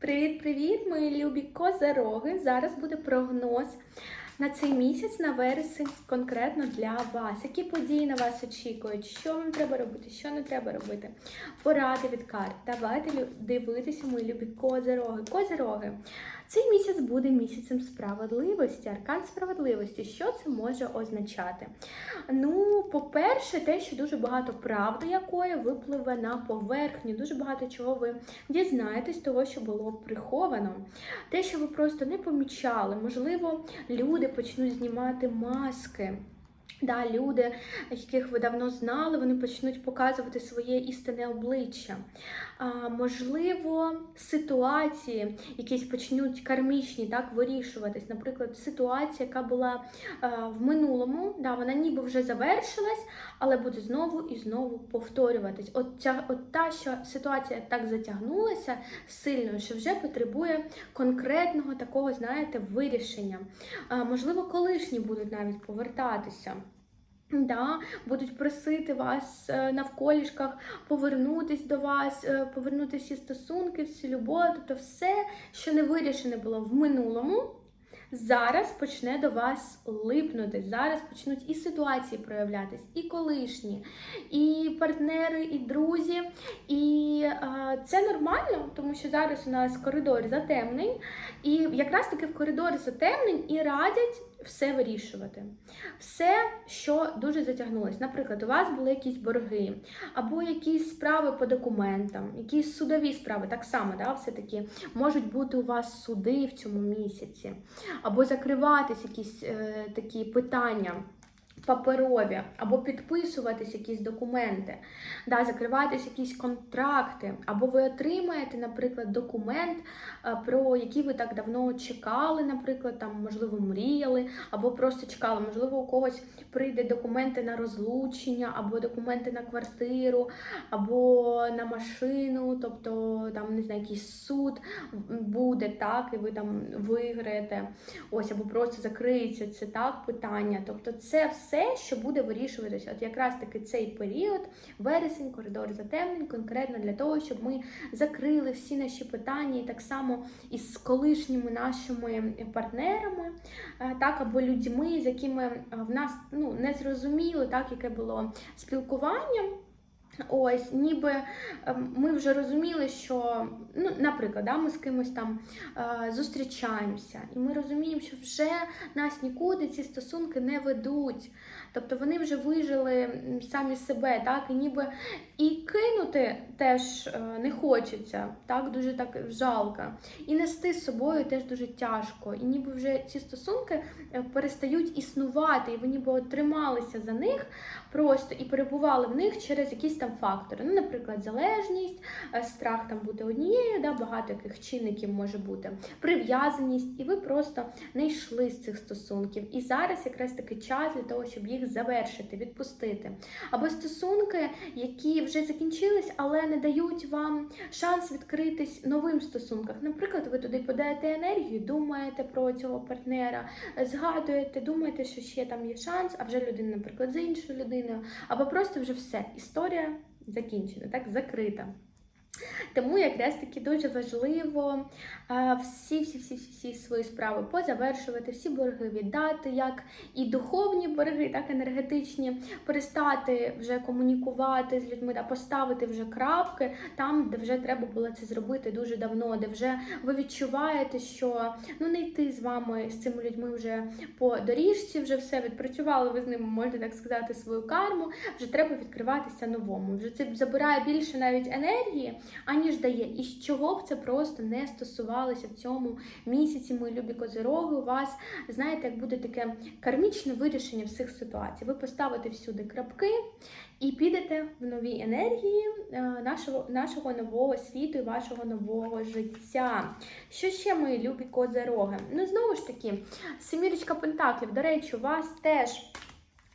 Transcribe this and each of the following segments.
Привіт-привіт, мої любі козероги! Зараз буде прогноз на цей місяць, на вересень, конкретно для вас. Які події на вас очікують? Що вам треба робити, що не треба робити? Поради від карт. Давайте дивитися, мої любі козероги. Козероги. Цей місяць буде місяцем справедливості, аркан справедливості. Що це може означати? Ну, по-перше, те, що дуже багато правди якої випливе на поверхню, дуже багато чого ви дізнаєтесь того, що було приховано. Те, що ви просто не помічали, можливо, люди почнуть знімати маски. Да, люди, яких ви давно знали, вони почнуть показувати своє істинне обличчя. А, можливо, ситуації якісь почнуть кармічні так вирішуватись. Наприклад, ситуація, яка була а, в минулому, да, вона ніби вже завершилась, але буде знову і знову повторюватись. От ця от та, що ситуація так затягнулася сильно, що вже потребує конкретного такого, знаєте, вирішення. А, можливо, колишні будуть навіть повертатися. Да, будуть просити вас е, навколішках повернутись до вас, е, повернути всі стосунки, всю любов, тобто все, що не вирішене було в минулому, зараз почне до вас липнути. Зараз почнуть і ситуації проявлятись, і колишні, і партнери, і друзі. І е, це нормально, тому що зараз у нас коридор затемнень, і якраз таки в коридорі затемнень і радять все вирішувати. Все, що дуже затягнулось. Наприклад, у вас були якісь борги, або якісь справи по документам, якісь судові справи, так само, да, все-таки можуть бути у вас суди в цьому місяці, або закриватись якісь е, такі питання. Паперові або підписуватись якісь документи, да, закриватись якісь контракти, або ви отримаєте, наприклад, документ, е, про який ви так давно чекали, наприклад, там, можливо, мріяли, або просто чекали. Можливо, у когось прийде документи на розлучення, або документи на квартиру, або на машину, тобто там не знаю, якийсь суд буде, так, і ви там виграєте. Ось, або просто закриється це так питання. Тобто, це все, що буде вирішуватися. От якраз таки цей період, вересень, коридор затемнень, конкретно для того, щоб ми закрили всі наші питання, і так само із колишніми нашими партнерами, е, так, або людьми, з якими е, в нас ну, не зрозуміло, так, яке було спілкування. Ось, ніби ем, ми вже розуміли, що, ну, наприклад, да, ми з кимось там е, зустрічаємося, і ми розуміємо, що вже нас нікуди ці стосунки не ведуть. Тобто вони вже вижили самі себе, так, і ніби і кинути теж е, не хочеться, так, дуже так жалко. І нести з собою теж дуже тяжко. І ніби вже ці стосунки е, перестають існувати, і ви ніби трималися за них просто і перебували в них через якісь там фактори. Ну, наприклад, залежність, е, страх там бути однією, да, багато яких чинників може бути, прив'язаність, і ви просто не йшли з цих стосунків. І зараз якраз таки час для того, щоб їх завершити, відпустити. Або стосунки, які вже закінчились, але не дають вам шанс відкритись новим стосункам. Наприклад, ви туди подаєте енергію, думаєте про цього партнера, згадуєте, думаєте, що ще там є шанс, а вже людина, наприклад, з іншою людиною, або просто вже все. Історія закінчена, так, закрита. Тому якраз таки дуже важливо е, всі, всі, всі, всі, всі свої справи позавершувати, всі борги віддати, як і духовні борги, так і енергетичні, перестати вже комунікувати з людьми та поставити вже крапки там, де вже треба було це зробити дуже давно, де вже ви відчуваєте, що ну не йти з вами з цими людьми вже по доріжці, вже все відпрацювали ви з ними, можете так сказати, свою карму. Вже треба відкриватися новому. Вже це забирає більше навіть енергії аніж дає. І з чого б це просто не стосувалося в цьому місяці, мої любі козироги, у вас, знаєте, як буде таке кармічне вирішення всіх ситуацій. Ви поставите всюди крапки і підете в нові енергії е, нашого, нашого нового світу і вашого нового життя. Що ще, мої любі козироги? Ну, знову ж таки, семірочка пентаклів, до речі, у вас теж.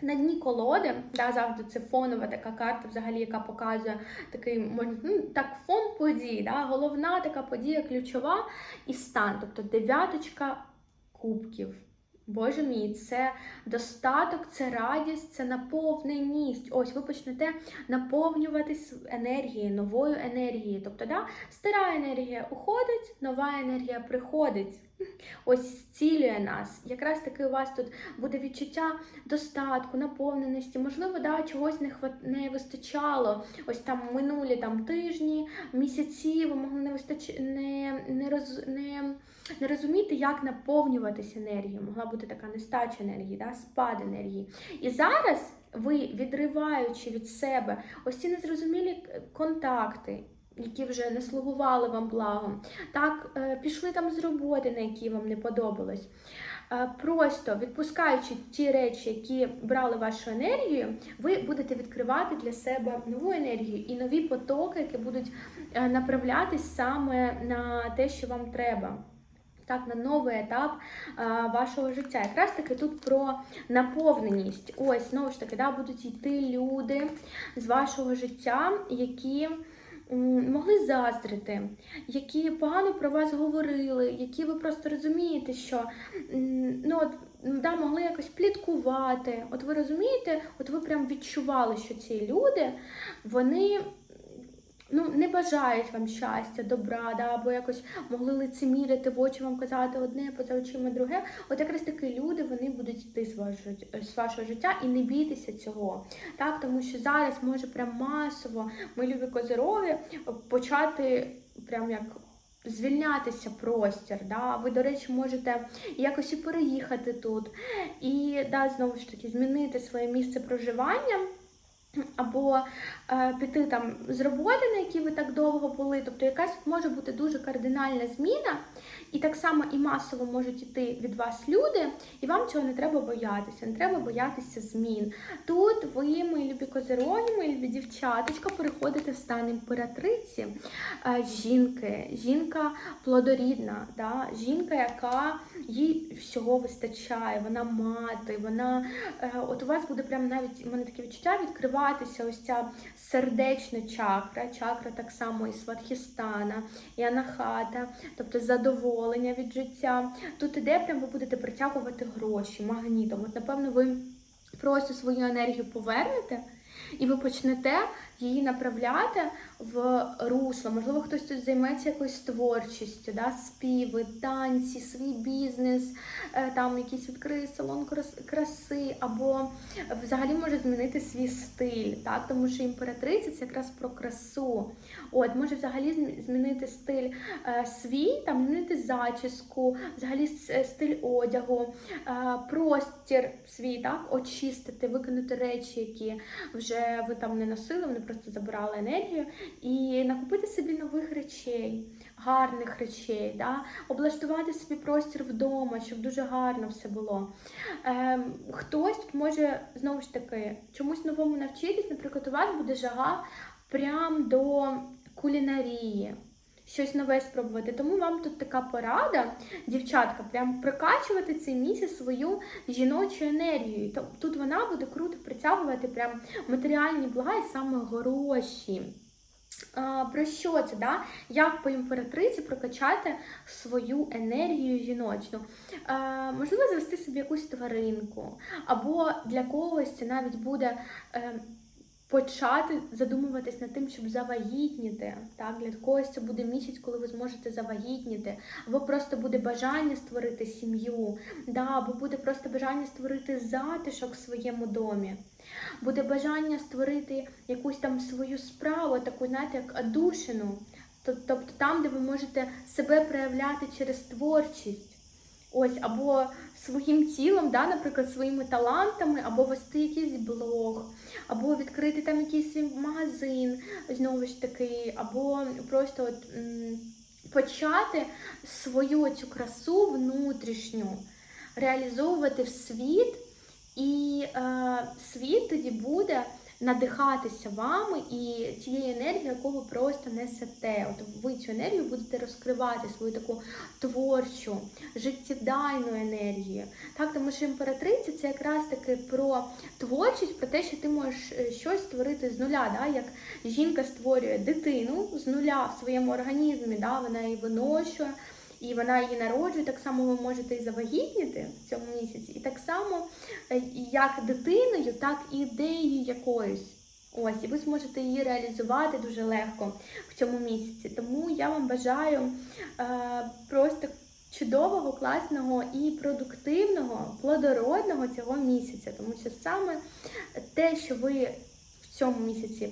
На дні колоди, да, завжди це фонова така карта, взагалі, яка показує такий можна ну, так фон подій, да, головна така подія, ключова і стан, тобто дев'яточка кубків. Боже мій, це достаток, це радість, це наповненість. Ось ви почнете наповнюватись енергією, новою енергією. Тобто, да, стара енергія уходить, нова енергія приходить. Ось зцілює нас. Якраз таки у вас тут буде відчуття достатку, наповненості. Можливо, да, чогось не хват... не вистачало. Ось там минулі там тижні, місяці, ви могли не вистач... не, не, роз... не, не розуміти, як наповнюватися енергією. Могла бути така нестача енергії, да, спад енергії. І зараз ви, відриваючи від себе ось ці незрозумілі контакти. Які вже не слугували вам благом, так е, пішли там з роботи, на які вам не подобалось. Е, Просто відпускаючи ті речі, які брали вашу енергію, ви будете відкривати для себе нову енергію і нові потоки, які будуть е, направлятись саме на те, що вам треба. Так, на новий етап а, вашого життя. Якраз таки тут про наповненість. Ось, знову ж таки, да, будуть йти люди з вашого життя, які могли заздрити, які погано про вас говорили, які ви просто розумієте, що ну, от, да, могли якось пліткувати. От ви розумієте, от ви прям відчували, що ці люди, вони ну, не бажають вам щастя, добра, да, або якось могли лицемірити в очі вам казати одне, поза очима друге. От якраз такі люди вони будуть йти з вашого, з вашого життя і не бійтеся цього. Так, тому що зараз може прям масово ми любі козироги почати прям як. Звільнятися простір, да? ви, до речі, можете якось і переїхати тут, і да, знову ж таки змінити своє місце проживання, або е, піти там з роботи, на якій ви так довго були. Тобто якась може бути дуже кардинальна зміна, і так само і масово можуть іти від вас люди, і вам цього не треба боятися, не треба боятися змін. Тут ви, мої любі козироги, мої любі дівчаточка, переходите в стан імператриці е, жінки, жінка плодорідна, да? жінка, яка їй всього вистачає, вона мати, вона е, от у вас буде прям навіть у мене таке відчуття відкриватися ось ця сердечна чакра, чакра так само і Сватхістана, і Анахата, тобто задоволення від життя. Тут іде, прям ви будете притягувати гроші магнітом. От, напевно, ви просто свою енергію повернете. І ви почнете її направляти в русло. Можливо, хтось тут займеться якоюсь творчістю, да? співи, танці, свій бізнес, е, там якийсь відкриє салон краси, або взагалі може змінити свій стиль, так? тому що імператриця це якраз про красу. От, може взагалі змінити стиль е, свій, там змінити зачіску, взагалі е, стиль одягу, простір свій, так, очистити, викинути речі, які вже ви там не носили, вони просто забирали енергію, і накупити собі нових речей, гарних речей, да? облаштувати собі простір вдома, щоб дуже гарно все було. Ем, хтось тут може знову ж таки чомусь новому навчитись, наприклад, у вас буде жага прям до кулінарії. Щось нове спробувати. Тому вам тут така порада, дівчатка, прям прокачувати цей місяць свою жіночу енергію. Тут вона буде круто притягувати прям матеріальні блага і саме гроші. Про що це? Да? Як по імператриці прокачати свою енергію жіночну? Е, можливо, завести собі якусь тваринку, або для когось це навіть буде. Е, Почати задумуватись над тим, щоб завагітніти. Так, для когось це буде місяць, коли ви зможете завагітніти, або просто буде бажання створити сім'ю, да, або буде просто бажання створити затишок в своєму домі. Буде бажання створити якусь там свою справу, таку, знаєте, як адушину. Тобто там, де ви можете себе проявляти через творчість. Ось, або своїм тілом, да, наприклад, своїми талантами, або вести якийсь блог, або відкрити там якийсь свій магазин, знову ж таки, або просто от, почати свою цю красу внутрішню реалізовувати в світ, і е, світ тоді буде надихатися вами і тією енергією, яку ви просто несете. От ви цю енергію будете розкривати, свою таку творчу, життєдайну енергію. Так, тому що імператриця це якраз таки про творчість, про те, що ти можеш е, щось створити з нуля. Да? Як жінка створює дитину з нуля в своєму організмі, да? вона її виношує. І вона її народжує, так само ви можете і завагітніти в цьому місяці, і так само е, як дитиною, так і ідеєю якоюсь. Ось, і ви зможете її реалізувати дуже легко в цьому місяці. Тому я вам бажаю е, просто чудового, класного і продуктивного, плодородного цього місяця. Тому що саме те, що ви в цьому місяці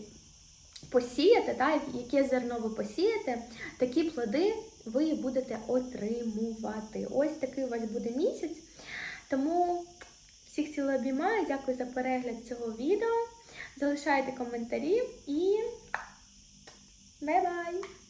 посієте, так, яке зерно ви посієте, такі плоди ви будете отримувати. Ось такий у вас буде місяць. Тому всіх ціло обіймаю. Дякую за перегляд цього відео. Залишайте коментарі і бай-бай!